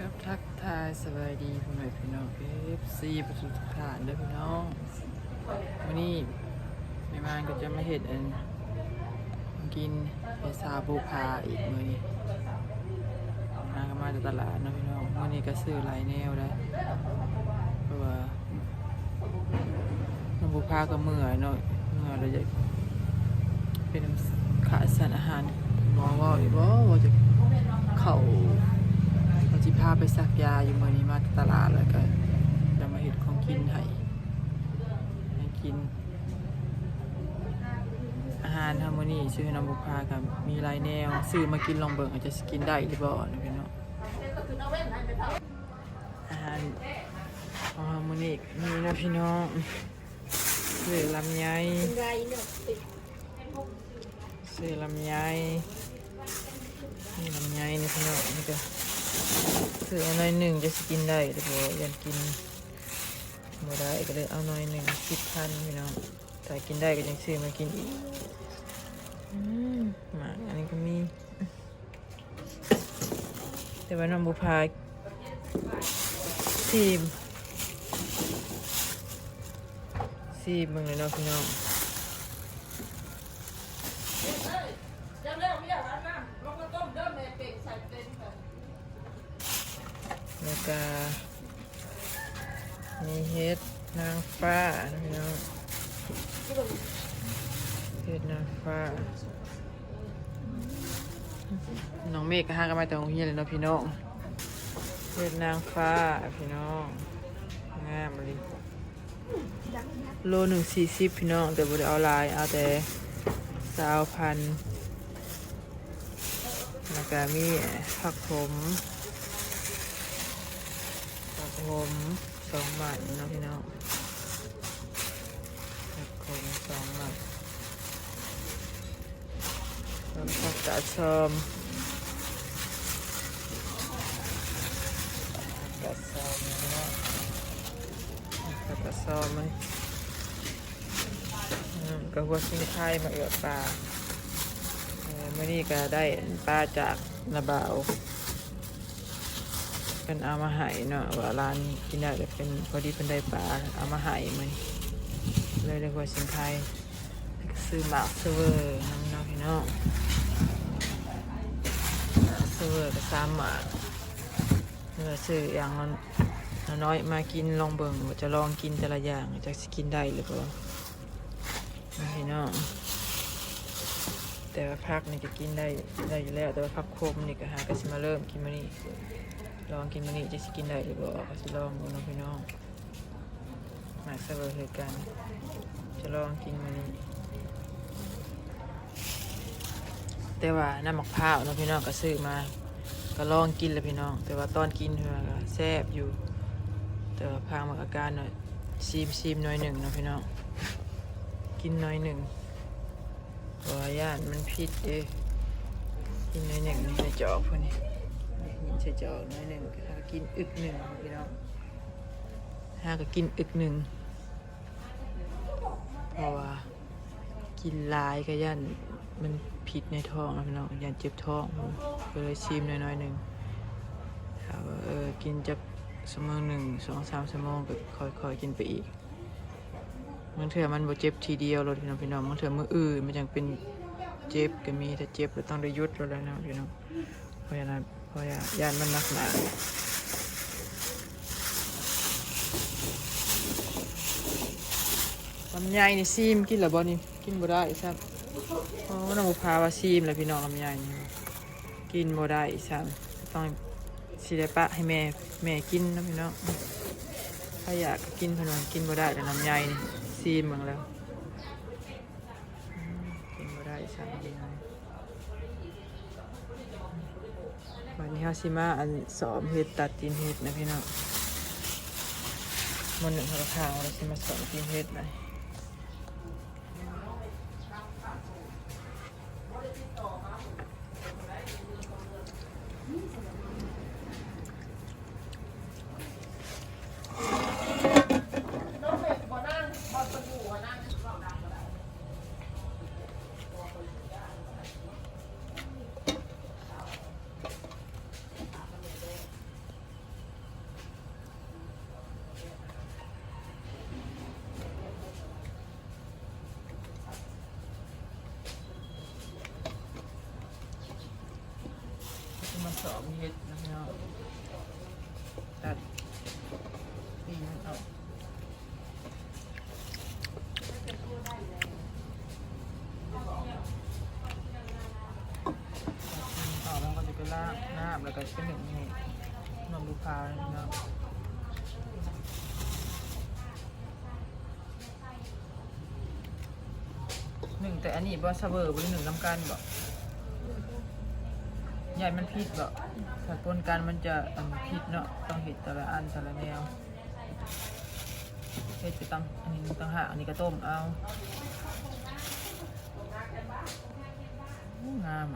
ครับทักทายสบายดีพ่อแม่พี่น้องเอฟซีประสุทธานเด้อพี่น้องวันนี้แม่มานก็จะมาเห็ดอันกินเฮซาบูพาอีกมือนี้นางก็มาจากตลาดนะพี่น้องวันนี้ก็ซื้อหลายแนวได้เพราะว่าน้องบูพาก็เมื่อยเนาะเมื่อยเราจะเป็นขาดสารอาหารมอว่าอีกว่าจะเข้า จิพาไปสักยาอยู่เมื่อนี้มาตลาดแล้วก็จะมาเห็ดของกินให้ให้กิน อาหารทำมื้อนี้ชื่อน้ำบุพากับมีหลายแนวซื้อมากินลองเบิ่งอาจจะกินได้หรือบ่นะพี่น้องอาหารขอมื้อนี้มีนะพี่น้องซื้อลำไยซื้อลำไยนี่ลำไยนี่พี่น้องนี่ก็ ซื้อเอาหน่อยหนึ่งจะสกินได้แต่พอยังกินไม่ได้ก็เลยเอาหน่อยหนึ่งสิบพันพี่น้องแต่กินได้ก็ยังซื้อมากินอีกอืมมาอันนี้ก็มี แต่ว่าน้องบุพาซีมซีมมึงเลยเนาะพี่น้องแล้วก็มีเห็ดนางฟ้า นะพี่น้องเห็ดนางฟ้า น้องเมฆก็หางกันมาแต่โรงเรียเลยเนาะพี่น้องเห็ดนางฟ้าพี่น้องงามเลยโลหนึ่งสี่สิบพี่น้อง แต่บไดเอาลายเอาแต่สาวพันแล้วก็มีผักผมผักผมสองบาทเนาะพี่น้อง ผักผมสองบาทแล้วผักกาดชอมกาดชอมนะผักกาดชอมไหมอืมก็หัวชิ้นไข่มาเอือปลาเมื่อนี้ก็ได้ปลาจากระเบาวเป็นเอามาหายเนาะว่าร้านกินได้เป็นพอดีเป็นได้ปลาเอามาหายมัน เลยเรียกว่าสินไทยซื้อหมากเซเวอร์น้ำน้องพี่น้องเซเวอร์ก็สามหมากเมื่อซื้ออย่างน้อยมากินลองเบิ่งว่าจะลองกินแต่ละอย่างจะสกินได้หรือเปล่าพี่น้องแต่ว่าพักนี่ก็กินได้ได้อยู่แล้วแต่ว่าพักโคมนี่ก็หาก็สิมาเริ่มกินมานี่ลองกินมานี่จะสกินได้หรือเปล่าก็สิลองเน้องพี่น้อง มาเสมอเหตุการจะลองกินมานี่แต่ว่าน้ำมะพร้าวเน้องพี่น้องก็ซื้อมา ก็ลองกินแล้วพี่น้อง แต่ว่าตอนกินเธอก็แซ่บอยู่ แต่ว่าพางมาอาการหน่อยซีมซีมหน่อยหนึ่งเนาะพี่น้อง กินหน่อยหนึ่งตัวย่านมันผิดเด้กินหน่อยหนึ่งใส่จอกพวกนี้กินใส่จอกหน่อยหนึ่งก็กินอึกหนึ่งพี่น้องหาก็กินอึกหนึ่ง เพราะว่ากินหลายก็ย่านมันผิดในท้องนะพี่น้องย่านเจ็บท้องก็เลยชิมน่อยๆหนึ่งถามว่าเออกินจะชั่วโมงหนึ่งสองสามชั่วโมงก็ค่อยๆกินไปอีกมันเถื่อมันบ่เจ็บทีเดียวรถพี่น้องพี่น้องมันเถื่อมืออื่นมันยังเป็นเจ็บก็มีแต่เจ็บเราต้องได้ยุดรถแล้วนะพี่น้องเพราะฉะนั้นเพราะว่ายานมันหนักหนา ลำไยนี่ซีมกินหรือบ่นี่กินบ่ได้ซ้ำอ๋อน้องบุพาว่าซีมเลยพี่น้องลำไยนี่กินบ่ได้ซ้ำต้องสิได้ปะให้แม่แม่กินนะพี่น้องถ้าอยากกินพนันกินบ่ได้แต่น้ำใยนี่ซีมเมืองแล้วกินบ่ได้ใช่กินวันนี้เฮาสิมาอันสอมเฮ็ดตัดตีนเฮ็ดนะพี่น้องมันหนึ่งเขาก็ทางเราสิมาสอนตีนเฮ็ดหน่อย สอบเฮ็ดนะพี่น้องตัดปีนเอาเอาแล้วก็จะไปล้างน้ำแล้วก็เป็นหนึ่งนี่นมลูกค้าเลยเนาะหนึ่งแต่อันนี้บ่ซาเวอร์บ่ได้หนึ่งน้ำกันบ่ ใหญ่มันพิษบ่ถ้าปนการมันจะอันพิษเนาะต้องเห็ดแต่ละอันแต่ละแนวเห็ดไปตั้งอันนี้ตั้งหาอันนี้ก็ต้มเอางาม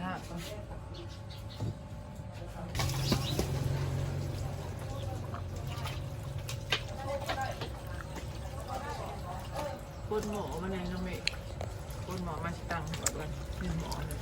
ยากปะ นหมอมันยังเมย์ปวดหมอมาสิตังหัวด้วยเป็นหมอเลย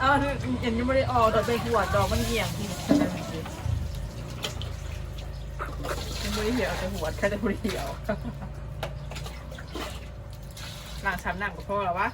เอ้า เห็นยังไม่ได้ออกดอกใบขวดดอกมันเหี่ยงที่ยังไม่ได้เหี่ยวแต่หัวแค่จะไม่ได้เหี่ยวหลังช้ำหนังกับพ่อแล้ววะ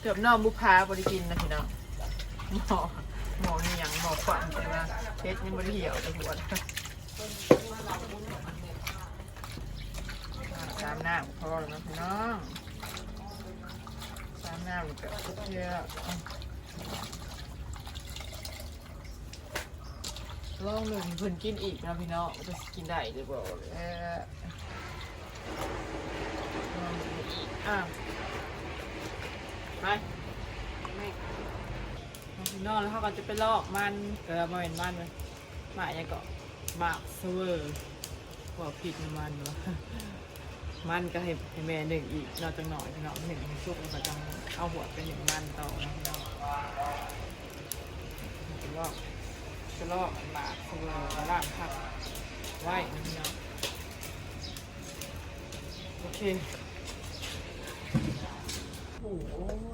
เกือบนอกบุพาบริกินนะพี่น้องหมอหมอนี่ยงหมอขวัญใช่ไหมเพชรยังไม่ได้เหี่ยวแต่หัว สามหน้าพอแล้วนะพี่น้องสามหน้ามันก็เยอะลองหนึ่งเพิ่นกินอีกนะพี่น้องจะกินได้หรือเปล่าเออลองอีกอะไปเอาพี่น้องแล้วเขาก็จะไปลอกมันเออมาเป็นมันเลยหมาอย่างก็ห มากเซเวอร์บอกผิดมันวะมันก็ให้ให้แม่หนึ่งอีกนอกจากหน่อยพี่น้องหนึ่งให้ชุกแล้วก็จังเอาหัวเป็นหนึ่งมันต่อนะพี่น้องจะลอกจะลอกหมากของเราล่างพักไหว้นะโอเคโอ้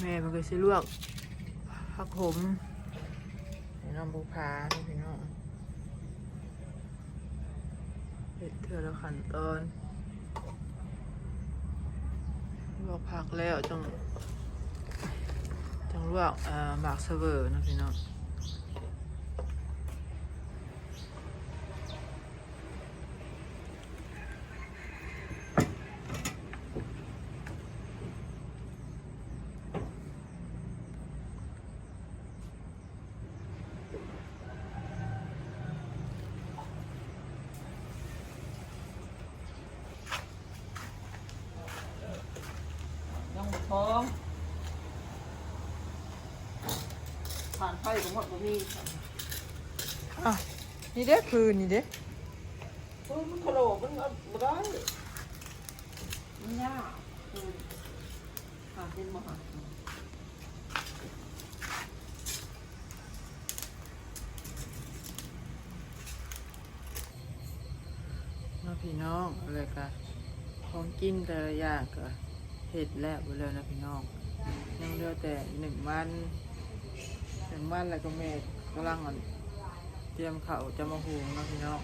แม่มันก็สิลวกผักผมให้น้องบุพาพี่น้องเห็ดเธอละขั้นตอนลวกผักแล้วจังจังลวกอ่อหมากเสเวอร์นะพี่น้อง ไฟผมว่มีอะนี่เด้คือนี่เด้พื้นมันกระโหลกมันอะบ่ได้มันยากพื้หาเป็นมหาเนพี่น้องเลยค่ะของกินแต่อย่างก็เห็ดแล้วไปเลยนะพี่น้องยังเหลือแต่หนึ่งวัน หนึ่งวันแล้วก็แม่กำลังอ่อนเตรียมเขาจะมาหุงนะพี่น้อง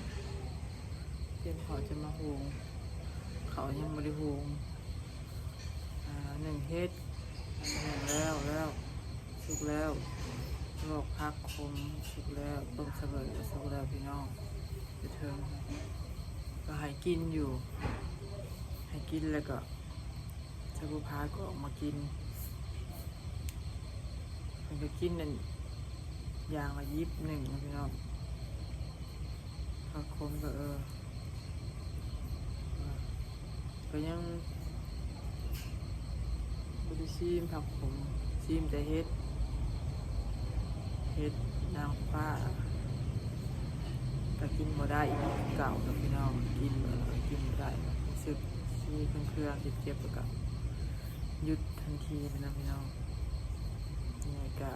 เตรียมเขาจะมาหุงเขายังไม่ได้หุงหนึ่งเฮ็ดหนึ่งแล้วแล้วสุกแล้วลวกพักคมสุกแล้วต้มเสวยสุกแล้วพี่น้องจะเทิงก็ให้กินอยู่ให้กินแล้วก็ชาบูพาก็ออกมากินมันก็กินนั่น ยางละยิบหนึ่งพี่น้องพักคมก็เออก็ยังบไดิซีมผักผมซีมแต่เฮ็ด เฮ็ดนางฟ้าก็กินบ่ได้อีกเก่ากับพี่น้องกินกินบ่ได้รู้สึกซีเครื่องเครื่องๆเจ็บๆแล้วก็หยุดทันทีนะพี่น้องนี่ก็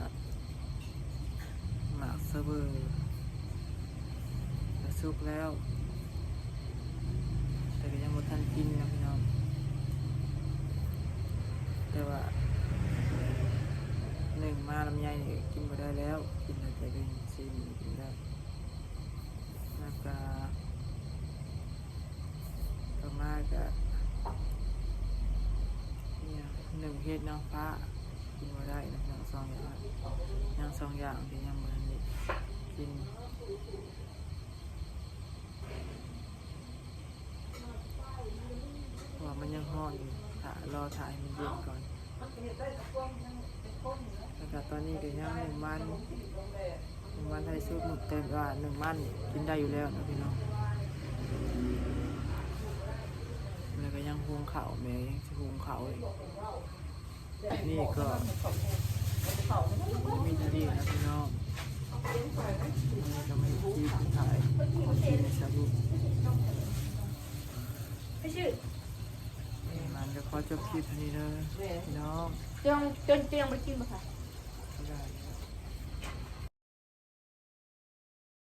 หมากเซเบอร์ก็สุกแล้ว แต่ก็ยังบ่ทันกินนะพี่น้อง แต่ว่าหนึ่งมาลำไยนี่กินบ่ได้แล้ว กินแต่เป็นซีนกินได้แล้วก็ต่อมาก็เนี่ยหนึ่งเฮ็ดนางฟ้ากินบ่ได้นะยังสองอย่างยังสองอย่างที่ยังบ่ทันได้ กินว่ามันยังห้อนอยู่ถ่ารอถ่ายมันเย็นก่อน แล้วก็ตอนนี้ก็ยังหนึ่งวันหนึ่งวันไทยซุปหมึกเต็มว่าหนึ่งวันกินได้อยู่แล้วนะพี่น้องแล้วก็ยังหุงข้าวแม่ยังจะหุงข้าวอีกนี่ก็มีนาดีนะพี่น้อง ม่ที่ถ่ายของกินในสรุปไม่ชื่อมันจะขอจบคลิปเท่านี้เลยพี่น้องจงจนเตียงไปกินมาค่ะไม่ได้